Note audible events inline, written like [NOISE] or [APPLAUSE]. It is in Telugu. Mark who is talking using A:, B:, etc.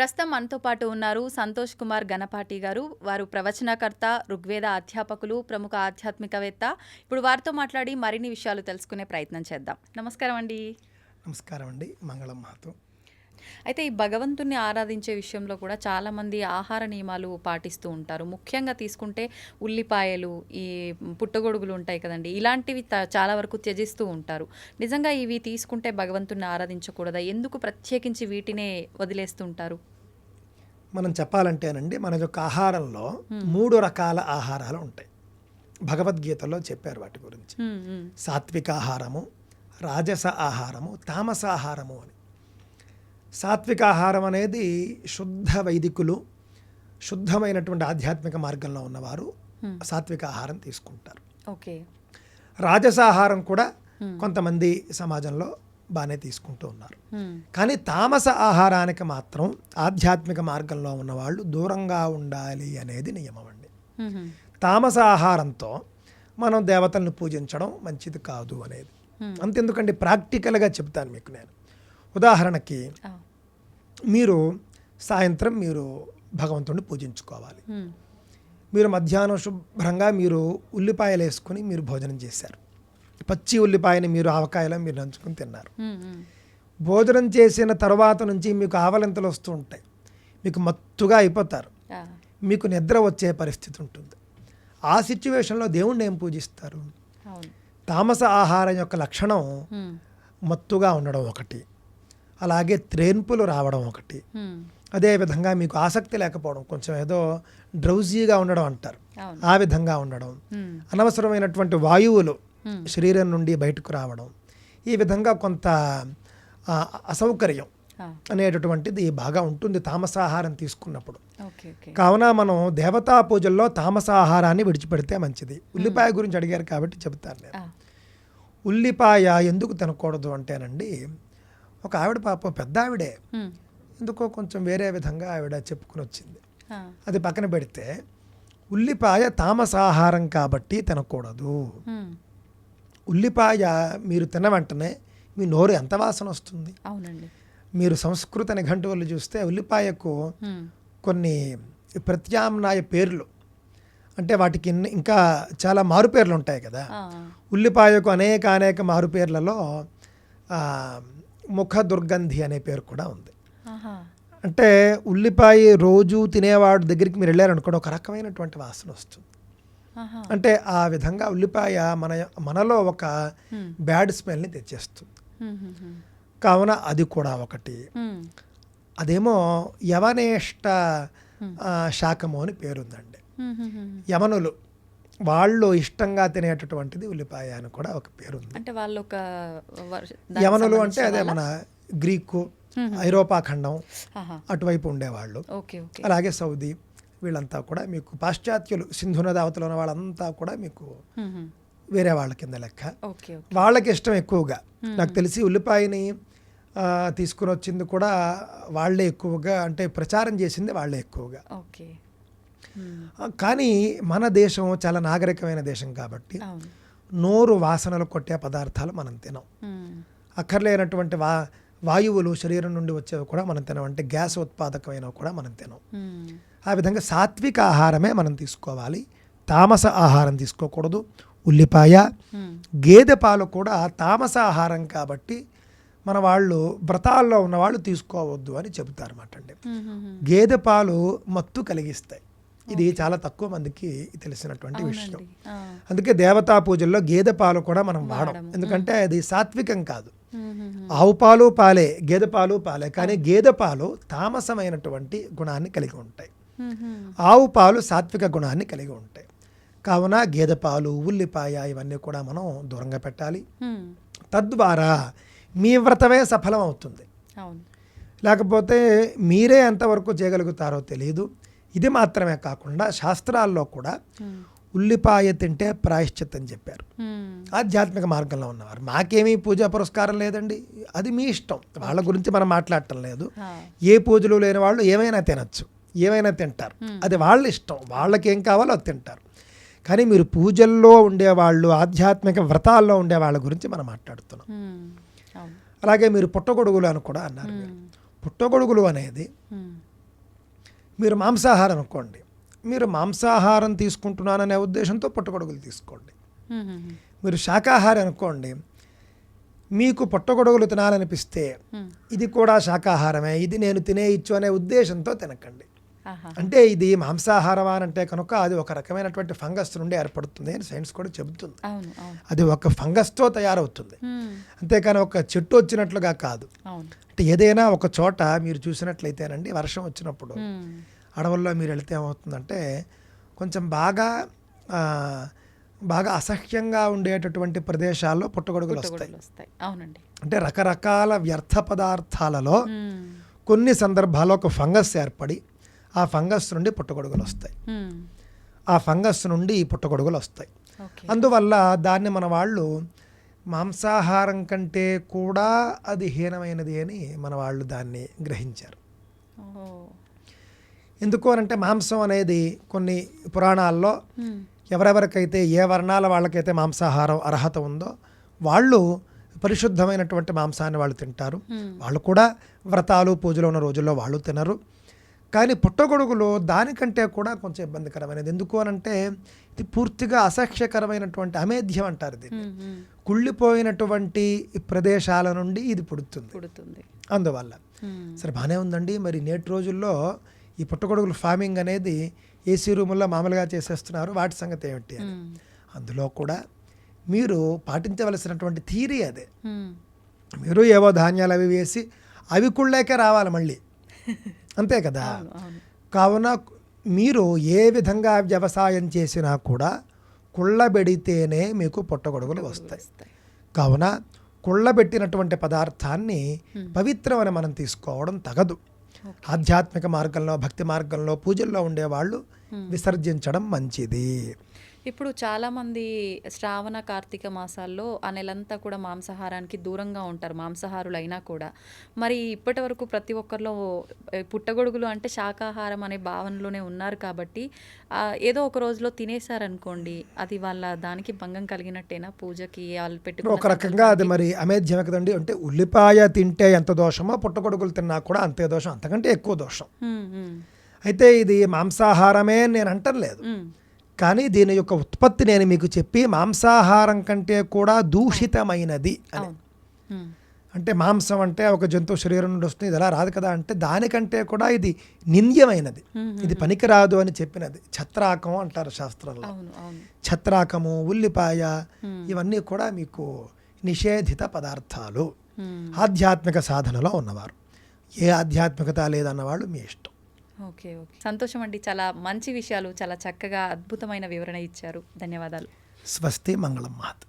A: ప్రస్తుతం మనతో పాటు ఉన్నారు సంతోష్ కుమార్ గణపాటి గారు. వారు ప్రవచనకర్త ఋగ్వేద అధ్యాపకులు ప్రముఖ ఆధ్యాత్మికవేత్త. ఇప్పుడు వారితో మాట్లాడి మరిన్ని విషయాలు తెలుసుకునే ప్రయత్నం చేద్దాం. నమస్కారం అండి.
B: నమస్కారం అండి. మంగళం మాతో
A: అయితే ఈ భగవంతుణ్ణి ఆరాధించే విషయంలో కూడా చాలామంది ఆహార నియమాలు పాటిస్తూ ఉంటారు. ముఖ్యంగా తీసుకుంటే ఉల్లిపాయలు ఈ పుట్టగొడుగులు ఉంటాయి కదండి ఇలాంటివి చాలా వరకు త్యజిస్తూ ఉంటారు. నిజంగా ఇవి తీసుకుంటే భగవంతుణ్ణి ఆరాధించకూడదా? ఎందుకు ప్రత్యేకించి వీటినే వదిలేస్తుంటారు
B: మనం చెప్పాలంటేనండి మన యొక్క ఆహారంలో మూడు రకాల ఆహారాలు ఉంటాయి. భగవద్గీతలో చెప్పారు వాటి గురించి. సాత్విక ఆహారము రాజస ఆహారము తామస ఆహారము అని. సాత్విక ఆహారం అనేది శుద్ధ వైదికులు శుద్ధమైనటువంటి ఆధ్యాత్మిక మార్గంలో ఉన్నవారు సాత్విక ఆహారం తీసుకుంటారు.
A: ఓకే.
B: రాజస ఆహారం కూడా కొంతమంది సమాజంలో బాగానే తీసుకుంటూ ఉన్నారు. కానీ తామస ఆహారానికి మాత్రం ఆధ్యాత్మిక మార్గంలో ఉన్నవాళ్ళు దూరంగా ఉండాలి అనేది నియమం అండి. తామస ఆహారంతో మనం దేవతలను పూజించడం మంచిది కాదు అనేది. అంతెందుకండి? ప్రాక్టికల్గా చెప్తాను మీకు నేను. ఉదాహరణకి మీరు సాయంత్రం మీరు భగవంతుడిని పూజించుకోవాలి. మీరు మధ్యాహ్నం శుభ్రంగా మీరు ఉల్లిపాయలు వేసుకుని మీరు భోజనం చేశారు. పచ్చి ఉల్లిపాయని మీరు ఆవకాయలో మీరు నంచుకుని తిన్నారు. భోజనం చేసిన తర్వాత నుంచి మీకు ఆవలింతలు వస్తూ ఉంటాయి. మీకు మత్తుగా అయిపోతారు. మీకు నిద్ర వచ్చే పరిస్థితి ఉంటుంది. ఆ సిచ్యువేషన్లో దేవుణ్ణి ఏం పూజిస్తారు? తామస ఆహారం యొక్క లక్షణం మత్తుగా ఉండడం ఒకటి. అలాగే త్రేన్పులు రావడం ఒకటి.
A: హ్మ్.
B: అదేవిధంగా మీకు ఆసక్తి లేకపోవడం కొంచెం ఏదో డ్రౌజీగా ఉండడం అంటారు. ఆ విధంగా ఉండడం. అనవసరమైనటువంటి వాయువులు. శరీరం నుండి బయటకు రావడం. ఈ విధంగా కొంత అసౌకర్యం అనేటటువంటిది బాగా ఉంటుంది తామసాహారం తీసుకున్నప్పుడు. కావున మనం దేవతా పూజల్లో తామసాహారాన్ని విడిచిపెడితే మంచిది. ఉల్లిపాయ గురించి అడిగారు కాబట్టి చెప్తాను నేను. ఉల్లిపాయ ఎందుకు తినకూడదు అంటేనండి ఒక ఆవిడ పాపం పెద్ద ఆవిడే. ఎందుకో కొంచెం వేరే విధంగా ఆవిడ చెప్పుకుని వచ్చింది. అది పక్కన పెడితే ఉల్లిపాయ తామసాహారం కాబట్టి తినకూడదు. ఉల్లిపాయ మీరు తిన్న వెంటనే మీ నోరు ఎంత వాసన వస్తుంది? మీరు సంస్కృత నిఘంటువులు చూస్తే ఉల్లిపాయకు కొన్ని ప్రత్యామ్నాయ పేర్లు. అంటే వాటికి ఇంకా చాలా మారుపేర్లు ఉంటాయి కదా. ఉల్లిపాయకు అనేక అనేక మారుపేర్లలో ముఖ దుర్గంధి అనే పేరు కూడా ఉంది. అంటే ఉల్లిపాయ రోజు తినేవాడు దగ్గరికి మీరు వెళ్ళారనుకోండి ఒక రకమైనటువంటి వాసన వస్తుంది. అంటే ఆ విధంగా ఉల్లిపాయ మన మనలో ఒక బ్యాడ్ స్మెల్ని తెచ్చేస్తుంది. కావున అది కూడా ఒకటి. అదేమో యవనేష్ట ఆ, శాకము అని పేరుందండి. యవనులు వాళ్ళు ఇష్టంగా తినేటటువంటిది ఉల్లిపాయ అని కూడా ఒక పేరుంది.
A: అంటే వాళ్ళు ఒక
B: యవనులు అంటే అదే? మన గ్రీకు ఐరోపా ఖండం అటువైపు ఉండేవాళ్ళు. అలాగే సౌదీ వీళ్ళంతా కూడా మీకు పాశ్చాత్యులు సింధు నది అవతల ఉన్న వాళ్ళంతా కూడా మీకు. వేరే వాళ్ళ కింద లెక్క. వాళ్ళకి ఇష్టం ఎక్కువగా. నాకు తెలిసి ఉల్లిపాయని తీసుకుని వచ్చింది కూడా వాళ్ళే ఎక్కువగా అంటే ప్రచారం చేసింది వాళ్ళే ఎక్కువగా.
A: ఓకే.
B: కానీ మన దేశం చాలా నాగరికమైన దేశం కాబట్టి నోరు వాసనలు కొట్టే పదార్థాలు మనం తినం. అక్కర్లేనటువంటి వా వాయువులు శరీరం నుండి వచ్చేవి కూడా మనం తినం. అంటే గ్యాస్ ఉత్పాదకమైనవి కూడా మనం తినం. ఆ విధంగా సాత్విక ఆహారమే మనం తీసుకోవాలి. తామస ఆహారం తీసుకోకూడదు. ఉల్లిపాయ. గేదె పాలు కూడా తామస ఆహారం కాబట్టి మన వాళ్ళు వ్రతాల్లో ఉన్నవాళ్ళు తీసుకోవద్దు అని చెబుతారన్నమాట అండి
A: హ్మ్, హ్మ్, హ్మ్.
B: గేదె పాలు మత్తు కలిగిస్తాయి. ఇది చాలా తక్కువ మందికి తెలిసినటువంటి విషయం. అందుకే దేవతా పూజల్లో గేదె పాలు కూడా మనం వాడం ఎందుకంటే అది సాత్వికం కాదు. ఆవు పాలు పాలే గేదె పాలు పాలే కానీ గేదె పాలు తామసమైనటువంటి గుణాన్ని కలిగి ఉంటాయి. ఆవు పాలు సాత్విక గుణాన్ని కలిగి ఉంటాయి. కావున గేదె పాలు ఉల్లిపాయ ఇవన్నీ కూడా మనం దూరంగా పెట్టాలి. తద్వారా మీ వ్రతమే సఫలం అవుతుంది. లేకపోతే మీరే ఎంతవరకు చేయగలుగుతారో తెలియదు ఇది మాత్రమే కాకుండా శాస్త్రాల్లో కూడా. ఉల్లిపాయ తింటే ప్రాయశ్చిత్తం చెప్పారు. ఆధ్యాత్మిక మార్గంలో ఉన్నవారు. మాకేమీ పూజా పురస్కారం లేదండి. అది మీ ఇష్టం. వాళ్ళ గురించి మనం మాట్లాడటం లేదు. ఏ పూజలు లేని వాళ్ళు ఏమైనా తినచ్చు. ఏమైనా తింటారు. అది వాళ్ళ ఇష్టం. వాళ్ళకి ఏం కావాలో అది తింటారు. కానీ మీరు పూజల్లో ఉండేవాళ్ళు ఆధ్యాత్మిక వ్రతాల్లో ఉండే వాళ్ళ గురించి మనం మాట్లాడుతున్నాం. అలాగే మీరు పుట్టగొడుగులు అని కూడా అన్నారు పుట్టగొడుగులు అనేది. మీరు మాంసాహారం అనుకోండి మీరు మాంసాహారం తీసుకుంటున్నాననే ఉద్దేశంతో పుట్టగొడుగులు తీసుకోండి. మీరు శాకాహారి అనుకోండి మీకు పుట్టగొడుగులు తినాలనిపిస్తే. ఇది కూడా శాకాహారమే ఇది నేను తినేయచ్చు అనే ఉద్దేశంతో తినకండి. అంటే ఇది మాంసాహారం అని అంటే కనుక అది ఒక రకమైనటువంటి ఫంగస్ నుండి ఏర్పడుతుంది అని సైన్స్ కూడా చెబుతుంది. అది ఒక ఫంగస్తో తయారవుతుంది. అంతేకాని ఒక చెట్టు వచ్చినట్లుగా కాదు. అంటే ఏదైనా ఒక చోట మీరు చూసినట్లయితేనండి వర్షం వచ్చినప్పుడు. అడవుల్లో మీరు వెళితే ఏమవుతుందంటే కొంచెం బాగా బాగా అసహ్యంగా ఉండేటటువంటి ప్రదేశాల్లో పుట్టగొడుగులు వస్తాయి.
A: అవునండి.
B: అంటే రకరకాల వ్యర్థ పదార్థాలలో. కొన్ని సందర్భాల్లో ఒక ఫంగస్ ఏర్పడి ఆ ఫంగస్ నుండి పుట్టగొడుగులు వస్తాయి. ఆ ఫంగస్ నుండి పుట్టగొడుగులు వస్తాయి. అందువల్ల దాన్ని మన వాళ్ళు మాంసాహారం కంటే కూడా అది హీనమైనది అని మన వాళ్ళు దాన్ని గ్రహించారు. ఎందుకు అనంటే మాంసం అనేది కొన్ని పురాణాల్లో. ఎవరెవరికైతే ఏ వర్ణాల వాళ్ళకైతే మాంసాహారం అర్హత ఉందో వాళ్ళు పరిశుద్ధమైనటువంటి మాంసాన్ని వాళ్ళు తింటారు. వాళ్ళు కూడా వ్రతాలు పూజలు ఉన్న రోజుల్లో వాళ్ళు తినరు. కానీ పుట్టగొడుగులు దానికంటే కూడా కొంచెం ఇబ్బందికరమైనది. ఎందుకు అనంటే ఇది పూర్తిగా అసహ్యకరమైనటువంటి అమేధ్యం అంటారు దీన్ని. కుళ్ళిపోయినటువంటి ప్రదేశాల నుండి ఇది పుడుతుంది.
A: పుడుతుంది.
B: అందువల్ల. సరే బాగానే ఉందండి. మరి నేటి రోజుల్లో ఈ పుట్టగొడుగుల ఫార్మింగ్ అనేది ఏసీ రూముల్లో మామూలుగా చేసేస్తున్నారు. వాటి సంగతి ఏమిటి అని. అందులో కూడా మీరు పాటించవలసినటువంటి థీరీ అదే. మీరు ఏవో ధాన్యాలు అవి వేసి అవి కుళ్ళాకే రావాలి మళ్ళీ. [LAUGHS] అంతే కదా? కావున మీరు ఏ విధంగా వ్యవసాయం చేసినా కూడా కుళ్ళబెడితేనే మీకు పుట్టగొడుగులు వస్తాయి. కావున కుళ్ళబెట్టినటువంటి పదార్థాన్ని పవిత్రమని మనం తీసుకోవడం తగదు. ఆధ్యాత్మిక మార్గంలో భక్తి మార్గంలో పూజల్లో ఉండేవాళ్ళు విసర్జించడం మంచిది.
A: ఇప్పుడు చాలామంది శ్రావణ కార్తీక మాసాల్లో ఆ నెలంతా కూడా మాంసాహారానికి దూరంగా ఉంటారు మాంసాహారులు అయినా కూడా. మరి ఇప్పటి వరకు ప్రతి ఒక్కరిలో పుట్టగొడుగులు అంటే శాకాహారం అనే భావనలోనే ఉన్నారు కాబట్టి ఏదో ఒక రోజులో తినేశారనుకోండి అది వాళ్ళ దానికి భంగం కలిగినట్టేనా? పూజకి వాళ్ళు
B: ఒక
A: పెట్టుకున్న
B: రకంగా అది మరి అమేధ్యం కదండి. అంటే ఉల్లిపాయ తింటే ఎంత దోషమో పుట్టగొడుగులు తిన్నా కూడా అంతే దోషం అంతకంటే ఎక్కువ దోషం. అయితే ఇది మాంసాహారమే నేను అంటలేదు. కానీ దీని యొక్క ఉత్పత్తి నేను మీకు చెప్పి మాంసాహారం కంటే కూడా దూషితమైనది అని. అంటే మాంసం అంటే ఒక జంతువు శరీరం నుండి వస్తుంది ఇది ఎలా రాదు కదా అంటే దానికంటే కూడా ఇది నింద్యమైనది. ఇది పనికిరాదు అని చెప్పినది. ఛత్రాకం అంటారు శాస్త్రంలో. ఛత్రాకము ఉల్లిపాయ ఇవన్నీ కూడా మీకు నిషేధిత పదార్థాలు. ఆధ్యాత్మిక సాధనలో ఉన్నవారు. ఏ ఆధ్యాత్మికత లేదన్నవాళ్ళు మీ ఇష్టం.
A: Okay okay. సంతోషం అండి. చాలా మంచి విషయాలు చాలా చక్కగా అద్భుతమైన వివరణ ఇచ్చారు. ధన్యవాదాలు.
B: స్వస్తి మంగళం మహత్.